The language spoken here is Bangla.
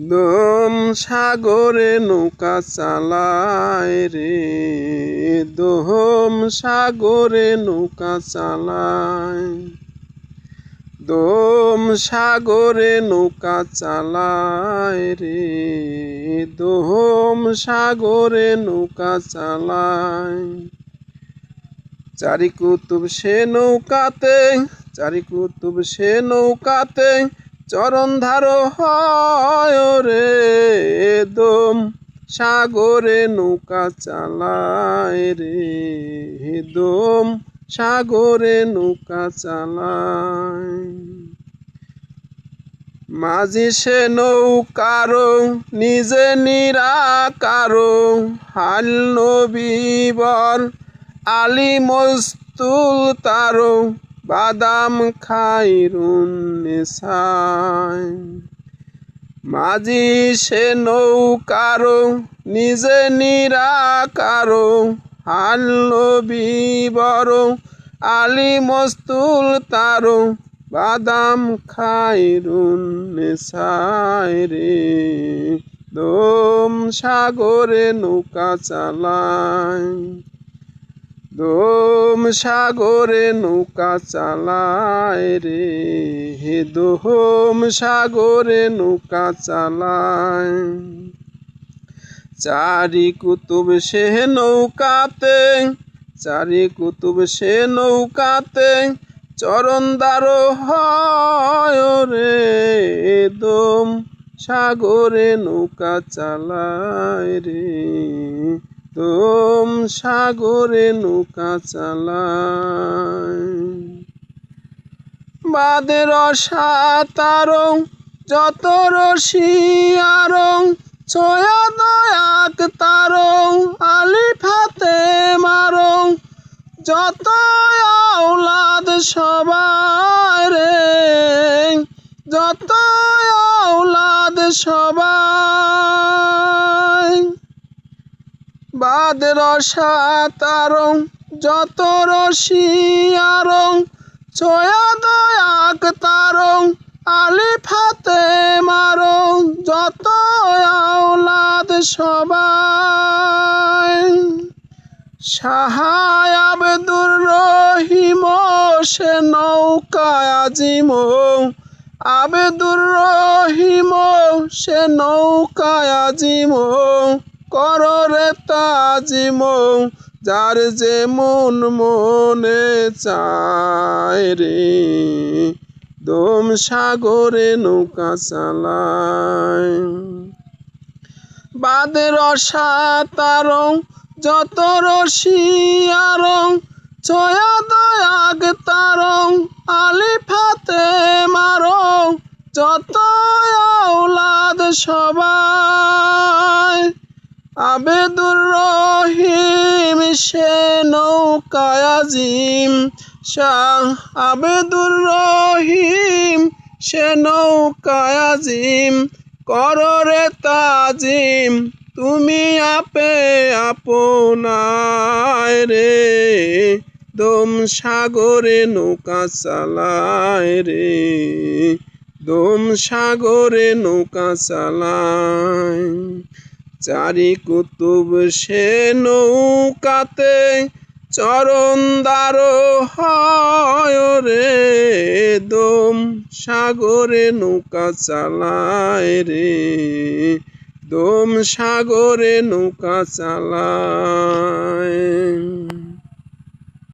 দম সাগরে নৌকা চালায় রে দোহম সাগরে নৌকা চালায়। দোম সাগরে নৌকা চালায় রে দোহম সাগরে নৌকা চালায়। চারি কুতুব সে নৌকাতে, চারি কুতুব সে নৌকাতে চরণ ধারো হয় রে দম, সাগরে নৌকা চালায় রে দম, সাগরে নৌকা চালায়। মাঝি সে নৌকারো নিজে নিরাকারো, হাল নবীবর আলী মস্তুল তারো বাদাম খাইরুন নেশায়। মাঝি সে নৌকারো, নিজে নিরাকারো হাল নবীবর আলী মস্তুল তারো, বাদাম খাইরুন নেশায় রে। দম সাগরে নৌকা চালায়। দোম সাগরে নৌকা চালায় রে। হে দোম সাগরে নৌকা চালায়। চারি কুতুব সে নৌকাতে, চারি কুতুব সে নৌকাতে চরণদার হয় রে। দোম সাগরে নৌকা চালায় রে। সাগরে নৌকা বাদের সাতারং যত রশিয়ারং ছয়া দয়াক তারং, আলিফাতে মারং, যত আওলাদ সবাই রে, যত বাদ রসা তারং যত রশিয়ারং ছয়া দয়াক তারং, আলিফাতে মারং, যত আওলাদ সবাই। সাহায় আবেদুর রহিম, সে নৌকায় আজিম আবেদুর রহিম, সে নৌকায় আজিম কররে তাজিম যার যে মন মনে চায় রে। দম সাগরে নৌকা চালায়। বাদের সাতারং যত রশিয়ারং ছয়া দয়াগ তারং, আলিফাতে মারং, যত সবাই। আবেদুর রহিম সে নৌকায়াজিম শাহ আবেদুর রহিম সে নৌকায়াজিম কররে তাজিম, তুমি আপে আপনায় রে। দম সাগরে নৌকা চালায় রে। দম সাগরে নৌকা চালায়। চারি কুতুব সে নৌকাতে চরণ হয় রে দোম। সাগরে নৌকা চালায় রে দোম। সাগরে নৌকা চালায়।